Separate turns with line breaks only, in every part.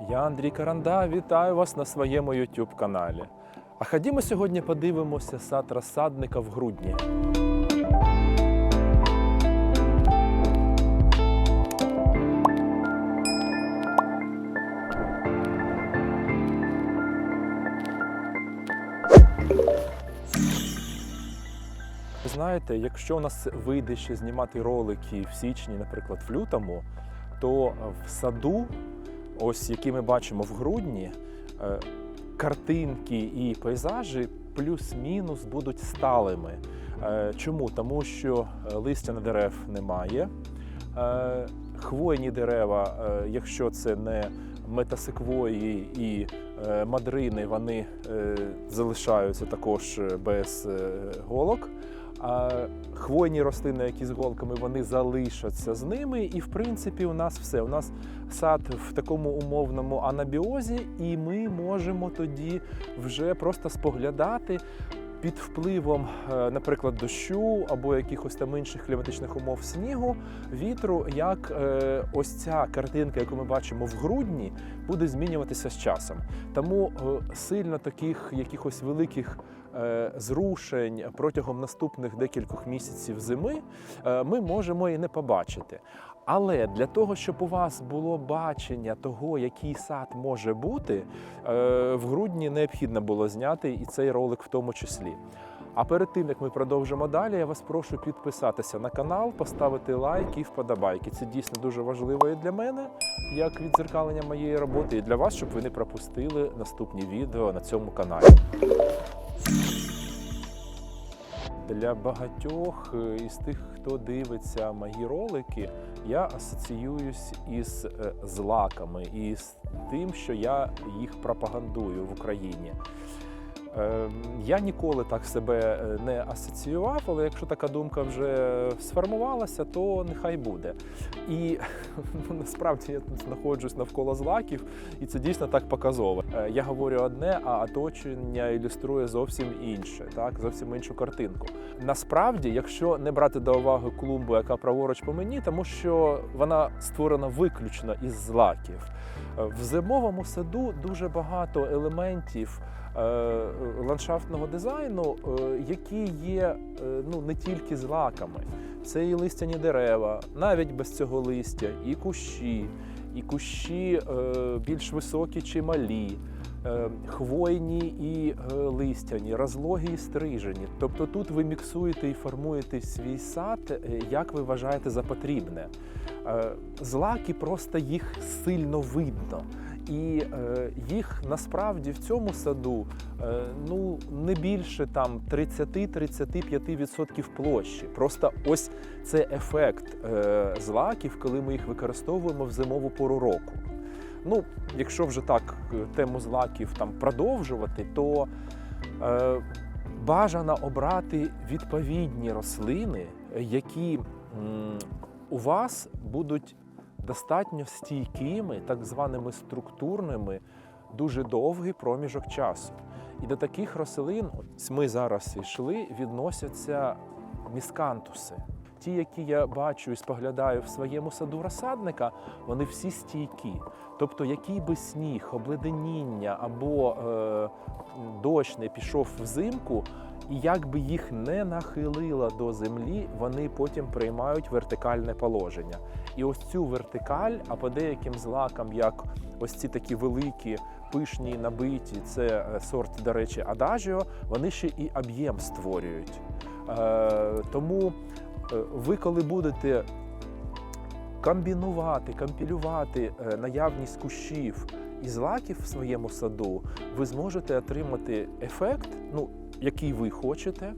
Я Андрій Каранда, вітаю вас на своєму YouTube каналі. А ходімо сьогодні подивимося сад розсадника в грудні. Знаєте, якщо у нас вийде ще знімати ролики в січні, наприклад, в лютому, то в саду, ось які ми бачимо в грудні, е, картинки і пейзажі плюс-мінус будуть сталими. Е, Чому? Тому що е, листя на дерев немає. Хвойні дерева, якщо це не метасеквої і мадрини, вони залишаються також без голок. А хвойні рослини, які з голками, вони залишаться з ними. І в принципі, у нас все. У нас сад в такому умовному анабіозі, і ми можемо тоді вже просто споглядати. Під впливом, е, наприклад, дощу або якихось там інших кліматичних умов снігу, вітру, як е, ось ця картинка, яку ми бачимо в грудні, буде змінюватися з часом. Тому е, сильно таких якихось великих зрушень протягом наступних декількох місяців зими е, ми можемо і не побачити. Але для того, щоб у вас було бачення того, який сад може бути, е, в грудні необхідно було зняти і цей ролик в тому числі. А перед тим як ми продовжимо далі, я вас прошу підписатися на канал, поставити лайк і вподобайки. Це дійсно дуже важливо і для мене, як відзеркалення моєї роботи, і для вас, щоб ви не пропустили наступні відео на цьому каналі. Для багатьох е, із тих, хто дивиться мої ролики, я асоціююсь із е, злаками і з тим, що я їх пропагандую в Україні. Е, Я ніколи так себе е, не асоціював, але якщо така думка вже сформувалася, то нехай буде. І ну, насправді я тут знаходжусь навколо злаків, і це дійсно так показово. Е, Я говорю одне, а оточення ілюструє зовсім інше, так зовсім іншу картинку. Насправді, якщо не брати до уваги клумбу, яка праворуч по мені, тому що вона створена виключно із злаків. Е, В зимовому саду дуже багато елементів ландшафтного дизайну, е, які є е, ну, не тільки злаками. Це і листяні дерева, навіть без цього листя, і кущі, і кущі е, більш високі чи малі. е, Хвойні і е, листяні, розлогі і стрижені. Тобто тут ви міксуєте і формуєте свій сад, е, як ви вважаєте за потрібне. Е, Злаки просто їх сильно видно. І е, їх насправді в цьому саду е, ну не більше там 30-35% площі. Просто ось це ефект е, злаків, коли ми їх використовуємо в зимову пору року. Ну, якщо вже так е, тему злаків там продовжувати, то е, бажано обрати відповідні рослини, які м, у вас будуть достатньо стійкими, так званими структурними, дуже довгий проміжок часу. І до таких рослин, ось ми зараз йшли, відносяться міскантуси. Ті, які я бачу і споглядаю в своєму саду розсадника, вони всі стійкі. Тобто, який би сніг, обледеніння або е, дощ не пішов взимку, і як би їх не нахилило до землі, вони потім приймають вертикальне положення. І ось цю вертикаль, а по деяким злакам, як ось ці такі великі, пишні, набиті, це е, сорт, до речі, Адажіо, вони ще і об'єм створюють. Е, тому е, ви, коли будете комбінувати, компілювати е, наявність кущів і злаків в своєму саду, ви зможете отримати ефект, ну, який ви хочете.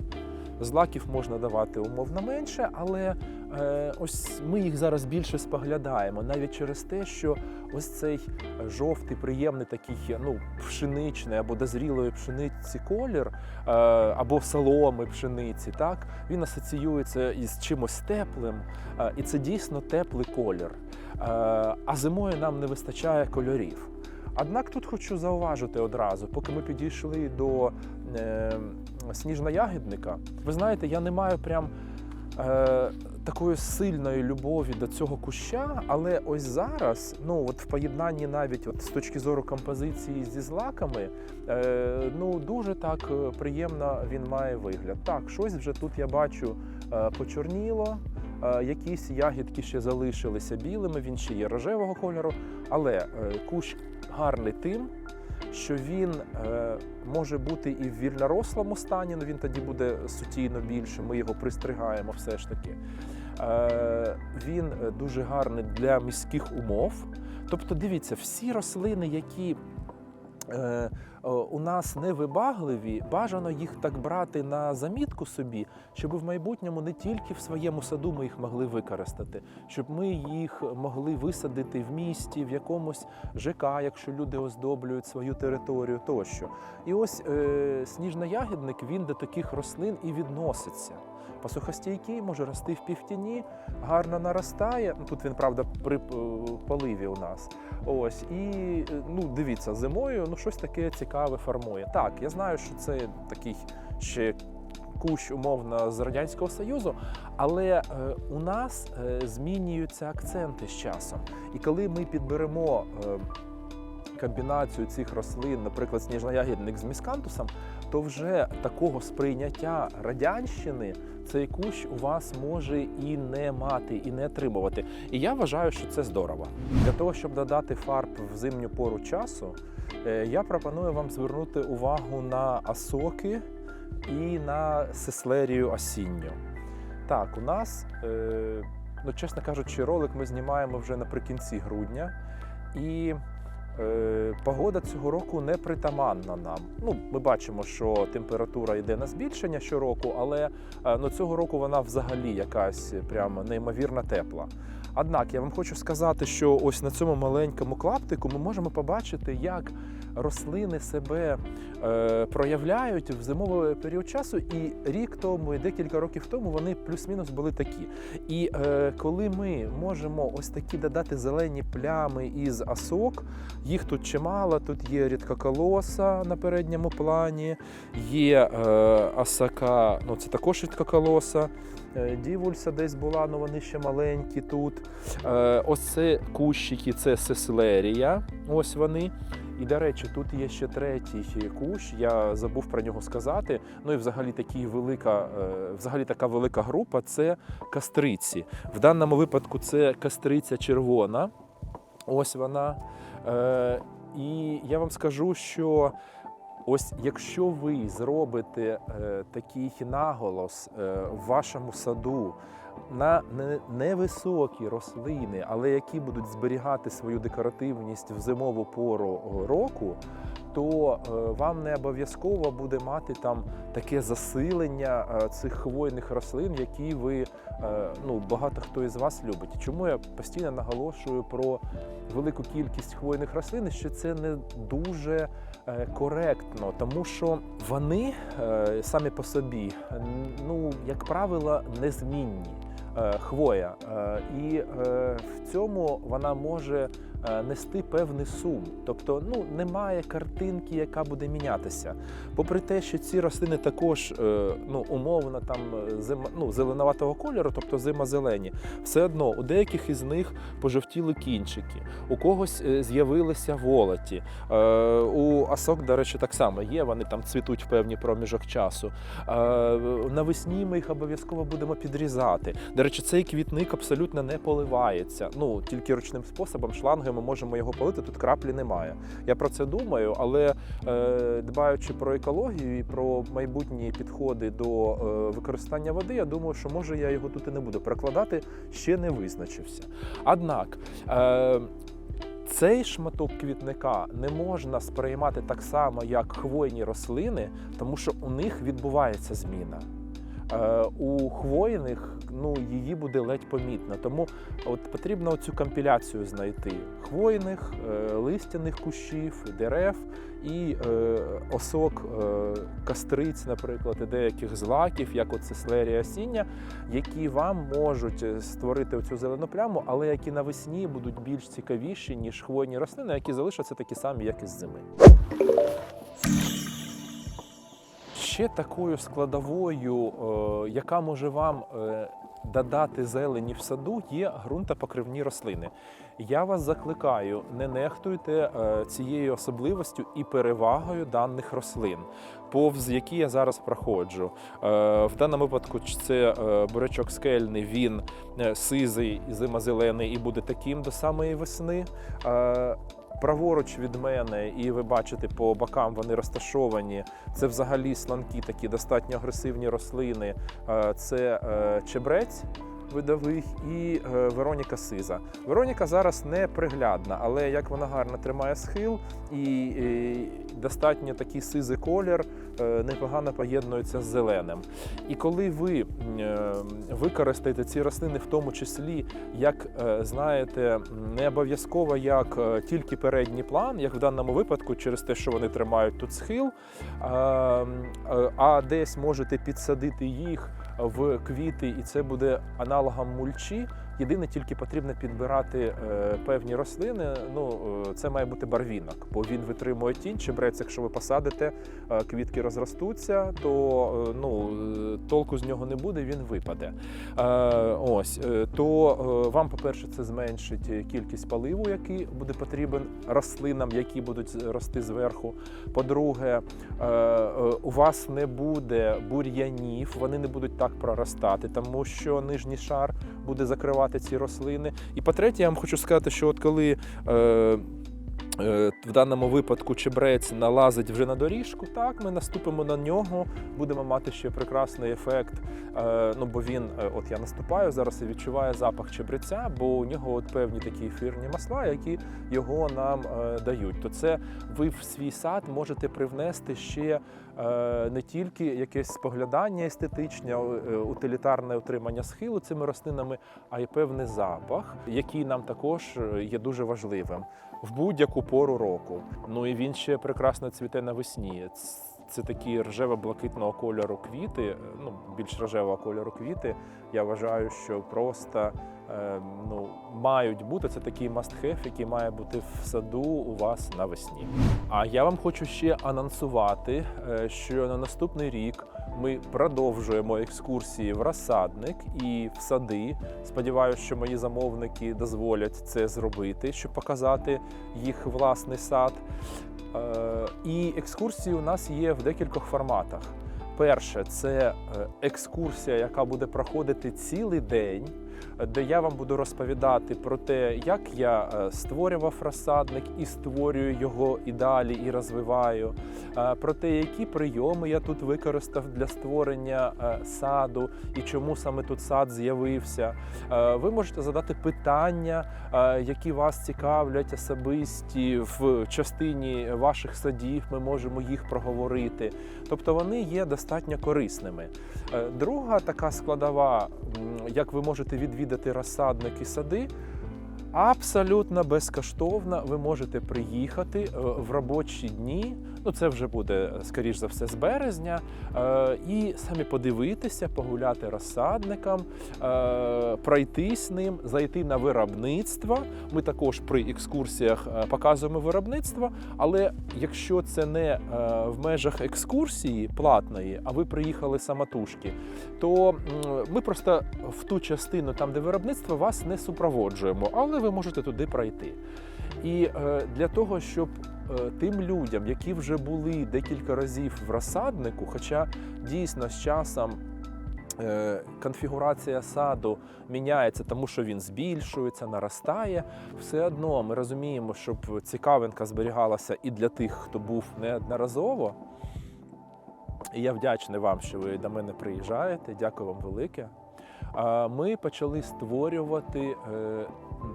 Злаків можна давати умовно менше, але е, ось ми їх зараз більше споглядаємо, навіть через те, що ось цей жовтий, приємний такий ну, пшеничний або дозрілої пшениці колір, е, або соломи пшениці, так, він асоціюється із чимось теплим, е, і це дійсно теплий колір. Е, а зимою нам не вистачає кольорів. Однак тут хочу зауважити одразу, поки ми підійшли до е, сніжно-ягідника, ви знаєте, я не маю прям е, такої сильної любові до цього куща, але ось зараз, ну от в поєднанні навіть от з точки зору композиції зі злаками, е, ну дуже так е, приємно він має вигляд. Так, щось вже тут я бачу е, почорніло. е, Якісь ягідки ще залишилися білими, він ще є рожевого кольору, але е, кущ гарний тим, що він е, може бути і в вільнорослому стані, але він тоді буде сутійно більше. Ми його пристригаємо все ж таки. Е, він е, дуже гарний для міських умов. Тобто, дивіться, всі рослини, які у нас невибагливі, бажано їх так брати на замітку собі, щоб в майбутньому не тільки в своєму саду ми їх могли використати, щоб ми їх могли висадити в місті, в якомусь ЖК, якщо люди оздоблюють свою територію тощо. І ось е, сніжноягідник він до таких рослин і відноситься. Посухостійкий може рости в півтіні, гарно наростає. Ну, Тут він, правда, при е, поливі у нас. Ось і е, ну, дивіться, зимою ну щось таке цікаве формує. Так, я знаю, що це такий ще кущ умовно з радянського союзу, але е, у нас змінюються акценти з часом. І коли ми підберемо. Комбінацію цих рослин, наприклад, сніжноягідник з міскантусом, то вже такого сприйняття радянщини цей кущ у вас може і не мати, і не отримувати. І я вважаю, що це здорово. Для того, щоб додати фарб в зимню пору часу, е, я пропоную вам звернути увагу на асоки і на сеслерію осінню. Так, у нас, е, ну чесно кажучи, ролик ми знімаємо вже наприкінці грудня. І Погода цього року не притаманна нам. Ну, ми бачимо, що температура йде на збільшення щороку, але е, ну, цього року вона взагалі якась прямо неймовірно тепла. Однак я вам хочу сказати, що ось на цьому маленькому клаптику ми можемо побачити, як рослини себе е, проявляють в зимовий період часу, і рік тому, і декілька років тому вони плюс-мінус були такі. І е, коли ми можемо ось такі додати зелені плями із асок, їх тут чимало. Тут є рідкоколоса на передньому плані, є е, асака, ну це також рідкоколоса. Е, Дівульса десь була, але вони ще маленькі тут. Е, ось це кущики, це сеслерія. Ось вони. І, до речі, тут є ще третій кущ, я забув про нього сказати. Ну і взагалі такі велика, е, взагалі така велика група це кастриці. В даному випадку це кастриця червона. Ось вона. І я вам скажу, що ось якщо ви зробите е, такий наголос е, в вашому саду на не- невисокі рослини, але які будуть зберігати свою декоративність в зимову пору е, року, то е, вам не обов'язково буде мати там таке засилення е, цих хвойних рослин, які ви е, ну багато хто із вас любить. Чому я постійно наголошую про велику кількість хвойних рослин, що це не дуже коректно, тому що вони самі по собі, ну як правило, незмінні. Хвоя, і в цьому вона може нести певний сум, тобто ну немає картинки, яка буде мінятися. Попри те, що ці рослини також е, ну умовно там е, зима, ну, зеленуватого кольору, тобто зима-зелені, все одно у деяких із них пожовтіли кінчики, у когось е, з'явилися волоті. Е, У асок, до речі, так само є. Вони там цвітуть в певний проміжок часу. Е, Навесні ми їх обов'язково будемо підрізати. До речі, цей квітник абсолютно не поливається. Ну тільки ручним способом, шлангою ми можемо його полити. Тут краплі немає. Я про це думаю, але е, дбаючи про екологію і про майбутні підходи до е, використання води, я думаю, що може я його тут і не буду перекладати, ще не визначився. Однак. Е, цей шматок квітника не можна сприймати так само, як хвойні рослини, тому що у них відбувається зміна. Е, У хвойних ну, її буде ледь помітно. Тому от потрібно цю компіляцію знайти хвойних, е, листяних кущів, дерев і е, осок кастриць, наприклад, і деяких злаків, як оце слерія осіння, які вам можуть створити цю зелену пляму, але які навесні будуть більш цікавіші, ніж хвойні рослини, які залишаться такі самі, як і з зими. Ще такою складовою, е, яка може вам е, додати зелені в саду, є ґрунтопокривні рослини. Я вас закликаю, не нехтуйте е, цією особливостю і перевагою даних рослин, повз які я зараз проходжу. В даному випадку це бурячок скельний, він сизий, зимозелений і буде таким до самої весни. Праворуч від мене, і ви бачите по бокам вони розташовані. Це взагалі сланки, такі достатньо агресивні рослини. Е, Це е, чебрець видовий і е, Вероніка Сиза. Вероніка зараз не приглядна, але як вона гарно тримає схил і, достатньо такий сизий колір е, непогано поєднується з зеленим. І коли ви е, використаєте ці рослини, в тому числі, як знаєте, не обов'язково як тільки передній план, як в даному випадку, через те, що вони тримають тут схил, е, е, а десь можете підсадити їх в квіти, і це буде аналогом мульчі. Єдине, тільки потрібно підбирати е, певні рослини. Ну, е, це має бути барвінок, бо він витримує тінь. Чебрець, якщо ви посадите, е, квітки розростуться, то ну, толку з нього не буде, він випаде. Ось, то вам, по-перше, це зменшить кількість паливу, який буде потрібен рослинам, які будуть рости зверху. По-друге, у вас не буде бур'янів, вони не будуть так проростати, тому що нижній шар буде закривати ці рослини. І по-третє, я вам хочу сказати, що от коли. Е, в даному випадку чебрець налазить вже на доріжку, так ми наступимо на нього, будемо мати ще прекрасний ефект. Е, ну бо він, е, от я наступаю зараз і відчуваю запах чебреця, бо у нього от певні такі ефірні масла, які його нам е, дають. То це ви в свій сад можете привнести ще е, не тільки якесь споглядання естетичне, е, утилітарне утримання схилу цими рослинами, а й певний запах, який нам також е, є дуже важливим в будь-яку пору року. Ну і він ще прекрасно цвіте навесні. Це такі рожево-блакитного кольору квіти, е, ну більш рожевого кольору квіти. Я вважаю, що просто е, ну, мають бути це такий must-have, який має бути в саду у вас навесні. А я вам хочу ще анонсувати, е, що на наступний рік ми продовжуємо екскурсії в розсадник і в сади. Сподіваюся, що мої замовники дозволять це зробити, щоб показати їх власний сад. Е, І екскурсії у нас є в декількох форматах. Перше, це е, екскурсія, яка буде проходити цілий день, де я вам буду розповідати про те, як я е, створював розсадник і створюю його і далі, і розвиваю, е, про те, які прийоми я тут використав для створення е, саду і чому саме тут сад з'явився. Ви можете задати питання, які вас цікавлять особисті в частині ваших садів. Ми можемо їх проговорити. Тобто вони є достатньо корисними. Друга така складова, як ви можете відвідати розсадник розсадники сади. Абсолютно безкоштовно ви можете приїхати е, в робочі дні. Ну це вже буде скоріш за все з березня, е, і самі подивитися, погуляти розсадником, е, пройтись ним, зайти на виробництво. Ми також при екскурсіях е, показуємо виробництво. Але якщо це не е, в межах екскурсії платної, а ви приїхали самотужки, то ми просто в ту частину, там де виробництво, вас не супроводжуємо, але ви можете туди пройти. І е, для того, щоб е, тим людям, які вже були декілька разів в розсаднику, хоча дійсно з часом. е, Конфігурація саду міняється, тому що він збільшується, наростає. Все одно ми розуміємо, щоб цікавинка зберігалася і для тих, хто був неодноразово. І я вдячний вам, що ви до мене приїжджаєте. Дякую вам велике. Ми почали створювати, е,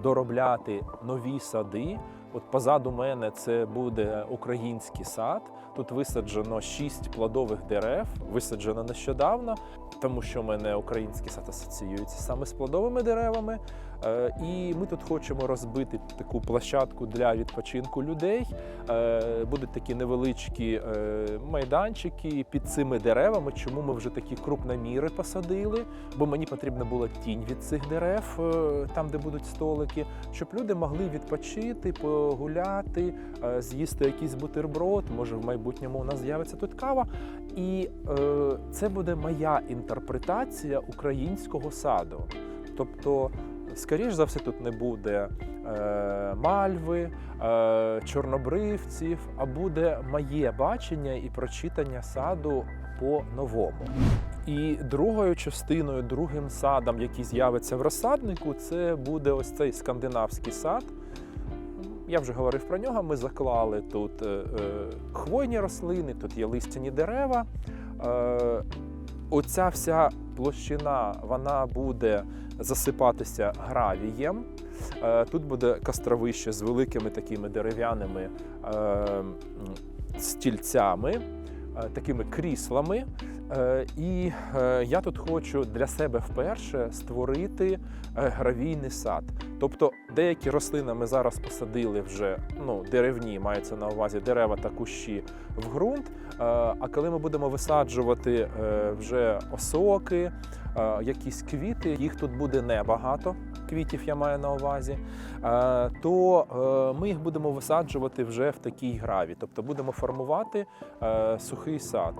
доробляти нові сади. От позаду мене це буде український сад. Тут висаджено шість плодових дерев, висаджено нещодавно, тому що в мене український сад асоціюється саме з плодовими деревами. Е, І ми тут хочемо розбити таку площадку для відпочинку людей. Е, Будуть такі невеличкі е, майданчики під цими деревами. Чому ми вже такі крупноміри посадили? Бо мені потрібна була тінь від цих дерев, там, де будуть столики, щоб люди могли відпочити, погуляти, з'їсти якийсь бутерброд. Може, в майбутньому у нас з'явиться тут кава. І це буде моя інтерпретація українського саду. Тобто, скоріш за все, тут не буде е, мальви, е, чорнобривців, а буде моє бачення і прочитання саду по-новому. І другою частиною, другим садом, який з'явиться в розсаднику, це буде ось цей скандинавський сад. Я вже говорив про нього. Ми заклали тут е, е, хвойні рослини, тут є листяні дерева. Е, оця вся площина вона буде засипатися гравієм. Е, тут буде костровище з великими такими дерев'яними е, стільцями, е, такими кріслами. Е, І е, я тут хочу для себе вперше створити е, гравійний сад. Тобто деякі рослини ми зараз посадили вже ну, деревні, мається на увазі дерева та кущі в ґрунт. А коли ми будемо висаджувати вже осоки, якісь квіти, їх тут буде небагато. Квітів я маю на увазі, то ми їх будемо висаджувати вже в такій граві, тобто будемо формувати сухий сад.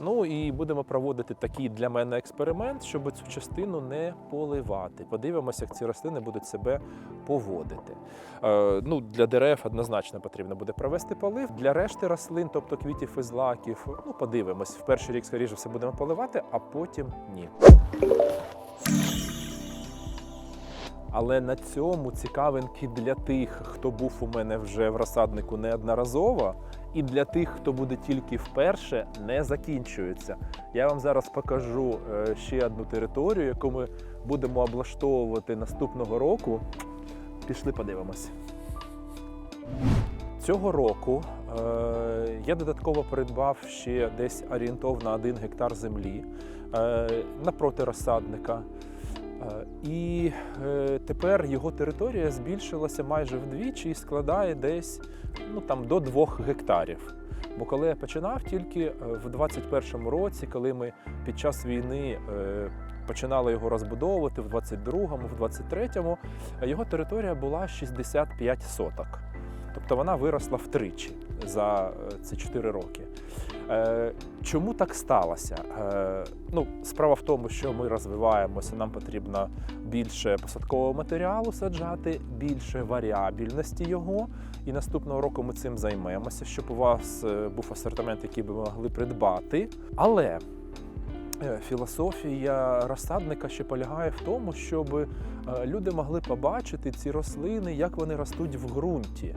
Ну і будемо проводити такий для мене експеримент, щоб цю частину не поливати. Подивимося, як ці рослини будуть себе поводити. Е, ну, для дерев однозначно потрібно буде провести полив. Для решти рослин, тобто квітів і злаків, ну подивимось. В перший рік, скоріше все, будемо поливати, а потім ні. Але на цьому цікавинки для тих, хто був у мене вже в розсаднику неодноразово, і для тих, хто буде тільки вперше, не закінчуються. Я вам зараз покажу е, ще одну територію, яку ми будемо облаштовувати наступного року. Пішли подивимось. Цього року е, я додатково придбав ще десь орієнтовно 1 гектар землі е, напроти розсадника. Е, І е, тепер його територія збільшилася майже вдвічі і складає десь ну, там, до 2 гектарів. Бо коли я починав тільки е, в 21-му році, коли ми під час війни починали його розбудовувати, в 22-му, в 23-му, е, його територія була 65 соток. Тобто вона виросла втричі за ці 4 роки. Е, Чому так сталося? Е, Ну, справа в тому, що ми розвиваємося, нам потрібно більше посадкового матеріалу саджати, більше варіабільності його. І наступного року ми цим займемося, щоб у вас е, був асортимент, який ви могли придбати. Але філософія розсадника ще полягає в тому, щоб люди могли побачити ці рослини, як вони ростуть в ґрунті.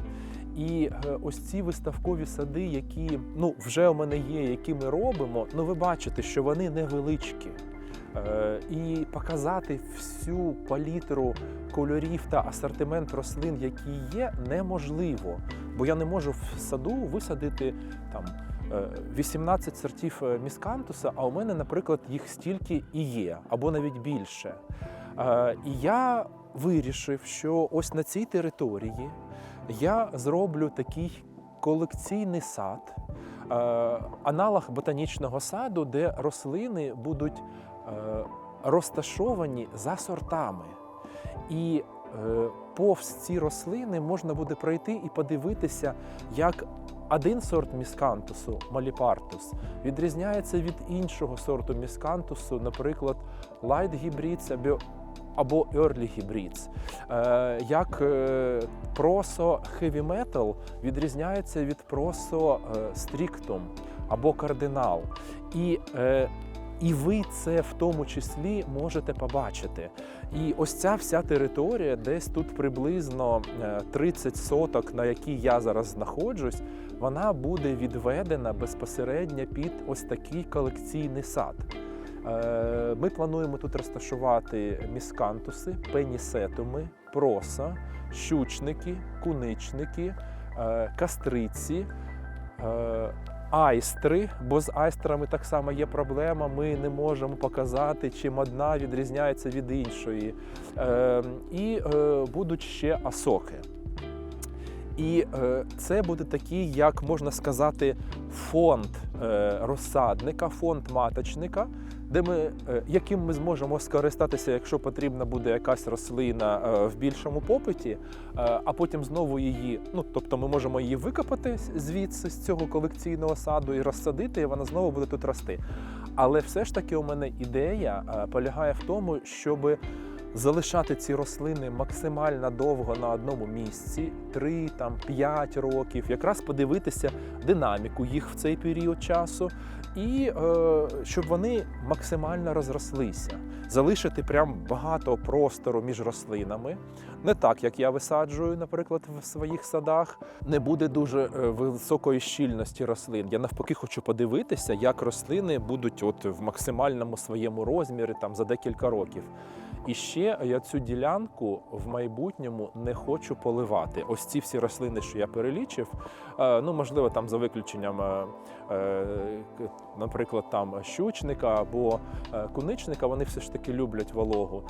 І е, ось ці виставкові сади, які ну вже у мене є, які ми робимо, ну ви бачите, що вони невеличкі. Е, І показати всю палітру кольорів та асортимент рослин, які є, неможливо. Бо я не можу в саду висадити там е, 18 сортів е, міскантуса, а у мене, наприклад, їх стільки і є, або навіть більше. І я вирішив, що ось на цій території я зроблю такий колекційний сад, е, аналог ботанічного саду, де рослини будуть е, розташовані за сортами. І е, повз ці рослини можна буде пройти і подивитися, як один сорт міскантусу, маліпартус, відрізняється від іншого сорту міскантусу, наприклад, Light Hybrids або або Early Hybrids. Е, як е, просо Heavy Metal відрізняється від просо е, Strictum або Кардинал. І е, і ви це в тому числі можете побачити. І ось ця вся територія, десь тут приблизно е, 30 соток, на якій я зараз знаходжусь, вона буде відведена безпосередньо під ось такий колекційний сад. Е, Ми плануємо тут розташувати міскантуси, пенісетуми, проса, щучники, куничники, е, кастриці, е, Айстри, бо з айстрами так само є проблема. Ми не можемо показати, чим одна відрізняється від іншої. І будуть ще асоки. І е, це буде такий, як можна сказати, фонд е, розсадника, фонд маточника, де ми, е, яким ми зможемо скористатися, якщо потрібна буде якась рослина е, в більшому попиті, е, а потім знову її, ну тобто ми можемо її викопати звідси з цього колекційного саду і розсадити, і вона знову буде тут рости. Але все ж таки у мене ідея полягає в тому, щоб залишати ці рослини максимально довго на одному місці 3 там 5 років, якраз подивитися динаміку їх в цей період часу, і е, щоб вони максимально розрослися, залишити прям багато простору між рослинами. Не так, як я висаджую, наприклад, в своїх садах. Не буде дуже е, високої щільності рослин. Я навпаки хочу подивитися, як рослини будуть от в максимальному своєму розмірі там за декілька років. І ще я цю ділянку в майбутньому не хочу поливати. Ось ці всі рослини, що я перелічив, е, ну можливо, там за виключенням, е, е, наприклад, там щучника або куничника, вони все ж таки люблять вологу.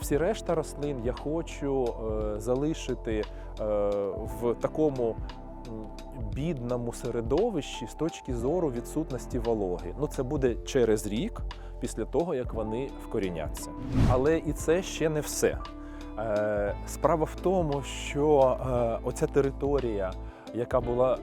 Всі решта рослин я хочу залишити в такому. Бідному середовищі з точки зору відсутності вологи. Ну це буде через рік після того, як вони вкоріняться. Але і це ще не все. Е, Справа в тому, що е, оця територія, яка була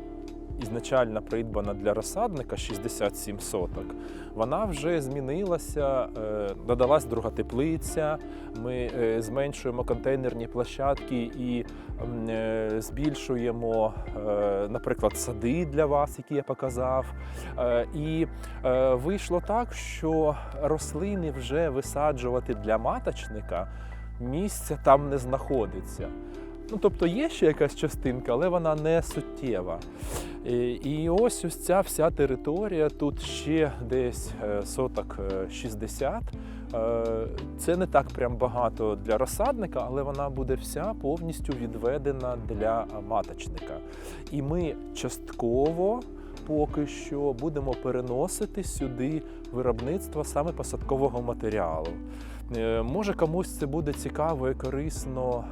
ізначально придбана для розсадника 67 соток, вона вже змінилася, е, додалась друга теплиця. Ми е, зменшуємо контейнерні площадки і е, збільшуємо, наприклад, сади для вас, які я показав. І вийшло так, що рослини вже висаджувати для маточника місця там не знаходиться. Ну, тобто є ще якась частинка, але вона не суттєва. І, ось ось ця вся територія, тут ще десь е, соток е, 60. Е, Це не так прям багато для розсадника, але вона буде вся повністю відведена для е, маточника. І ми частково поки що будемо переносити сюди виробництво саме посадкового матеріалу. Е, Може комусь це буде цікаво і корисно.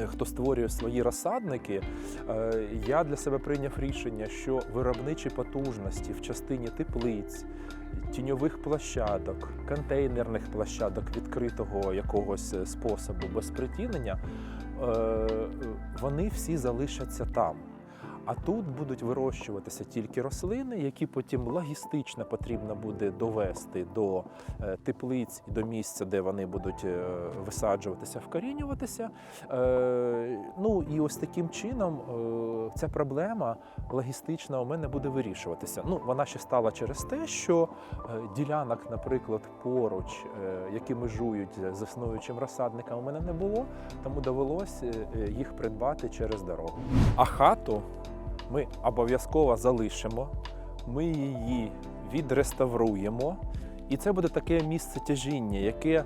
Е, Хто створює свої розсадники, Е, я для себе прийняв рішення, що виробничі потужності в частині теплиць, тіньових площадок, контейнерних площадок відкритого якогось е, способу без притінення, вони всі залишаться там. А тут будуть вирощуватися тільки рослини, які потім логістично потрібно буде довести до е, теплиць і до місця, де вони будуть е, висаджуватися, вкорінюватися. Е, Ну і ось таким чином ця проблема логістична у мене буде вирішуватися. Ну, вона ще стала через те, що ділянок, наприклад, поруч, які межують з існуючим розсадником, у мене не було, тому довелося їх придбати через дорогу. А хату ми обов'язково залишимо, ми її відреставруємо, і це буде таке місце тяжіння, яке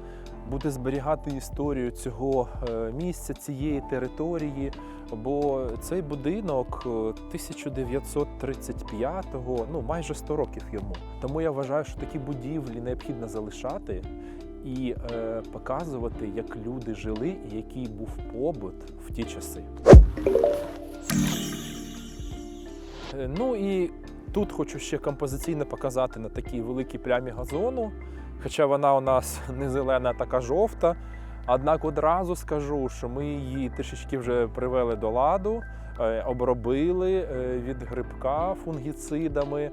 буде зберігати історію цього е, місця, цієї території. Бо цей будинок е, 1935-го, ну майже 100 років йому. Тому я вважаю, що такі будівлі необхідно залишати і е, показувати, як люди жили і який був побут в ті часи. Е, Ну і тут хочу ще композиційно показати на такій великій плямі газону. Хоча вона у нас не зелена, а така жовта. Однак одразу скажу, що ми її трішечки вже привели до ладу, е, обробили е, від грибка фунгіцидами,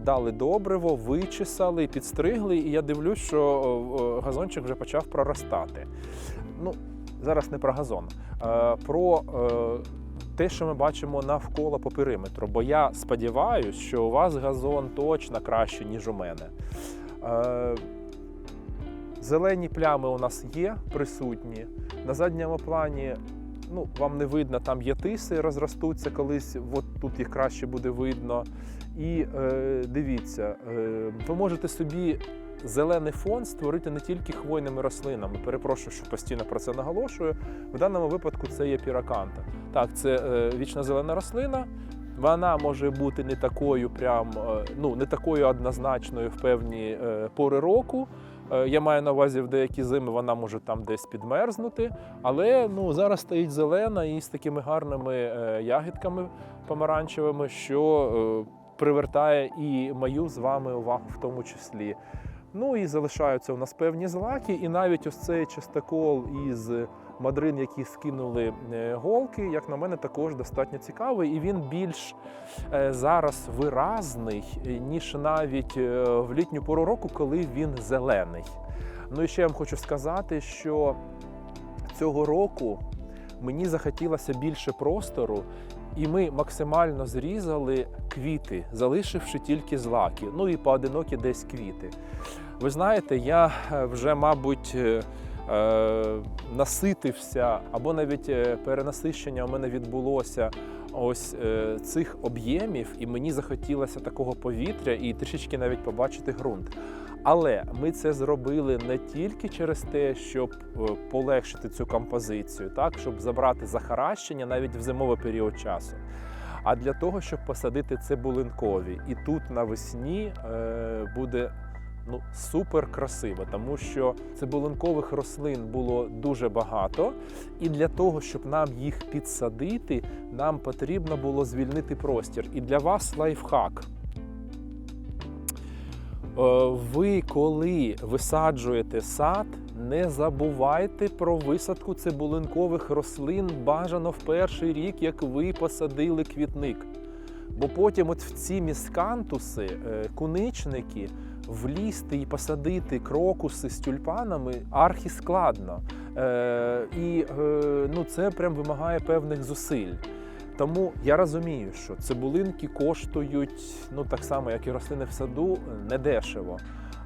дали добриво, вичесали, підстригли. І я дивлюсь, що газончик вже почав проростати. Ну, зараз не про газон, про те, що ми бачимо навколо по периметру. Бо я сподіваюся, що у вас газон точно краще, ніж у мене. Е, Зелені плями у нас є присутні. На задньому плані ну, вам не видно, там є тиси, розростуться колись, от тут їх краще буде видно. І е, дивіться, е, ви можете собі зелений фон створити не тільки хвойними рослинами. Перепрошую, що постійно про це наголошую. В даному випадку це є піраканта. Так, це е, вічно зелена рослина. Вона може бути не такою, прям е, ну не такою однозначною в певні е, пори року. Я маю на увазі в деякі зими вона може там десь підмерзнути, але ну зараз стоїть зелена і з такими гарними ягідками помаранчевими, що привертає і мою з вами увагу в тому числі. Ну і залишаються у нас певні злаки, і навіть ось цей частокол із мадрин, які скинули е, голки, як на мене, також достатньо цікавий, і він більш е, зараз виразний, е, ніж навіть в літню пору року, коли він зелений. Ну і ще я вам хочу сказати, що цього року мені захотілося більше простору, і ми максимально зрізали квіти, залишивши тільки злаки, ну і поодинокі десь квіти. Ви знаєте, я е, вже, мабуть, е, е, наситився, або навіть перенасищення у мене відбулося ось цих об'ємів, і мені захотілося такого повітря і трішечки навіть побачити ґрунт. Але ми це зробили не тільки через те, щоб полегшити цю композицію, так щоб забрати захаращення навіть в зимовий період часу. А для того, щоб посадити цибулинкові. І тут навесні буде ну, супер красиво, тому що цибулинкових рослин було дуже багато. І для того, щоб нам їх підсадити, нам потрібно було звільнити простір. І для вас лайфхак. Е, Ви, коли висаджуєте сад, не забувайте про висадку цибулинкових рослин бажано в перший рік, як ви посадили квітник. Бо потім, от в ці міскантуси, е, куничники, влізти і посадити крокуси з тюльпанами архі складно. Е, і е, ну, це прям вимагає певних зусиль. Тому я розумію, що цибулинки коштують ну так само, як і рослини в саду, недешево.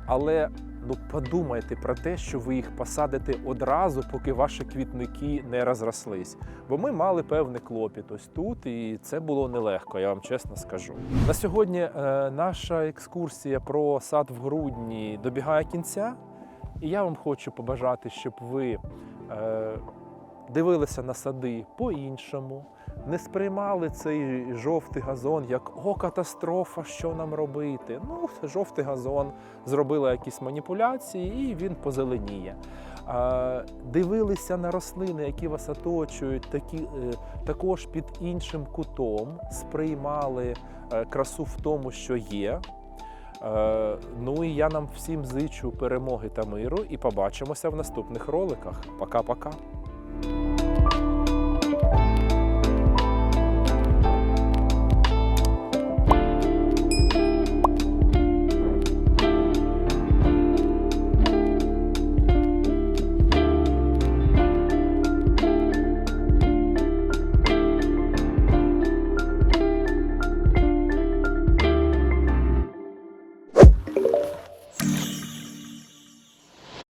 Але ну подумайте про те, що ви їх посадите одразу, поки ваші квітники не розрослись. Бо ми мали певний клопіт ось тут, і це було нелегко, я вам чесно скажу. На сьогодні е, наша екскурсія про сад в грудні добігає кінця, і я вам хочу побажати, щоб ви. Е, Дивилися на сади по-іншому, не сприймали цей жовтий газон як о, катастрофа, що нам робити. Ну, жовтий газон зробили якісь маніпуляції, і він позеленіє. Дивилися на рослини, які вас оточують, такі, е, також під іншим кутом, сприймали е, красу в тому, що є. Е, Ну і я нам всім зичу перемоги та миру, і побачимося в наступних роликах. Пока-пока.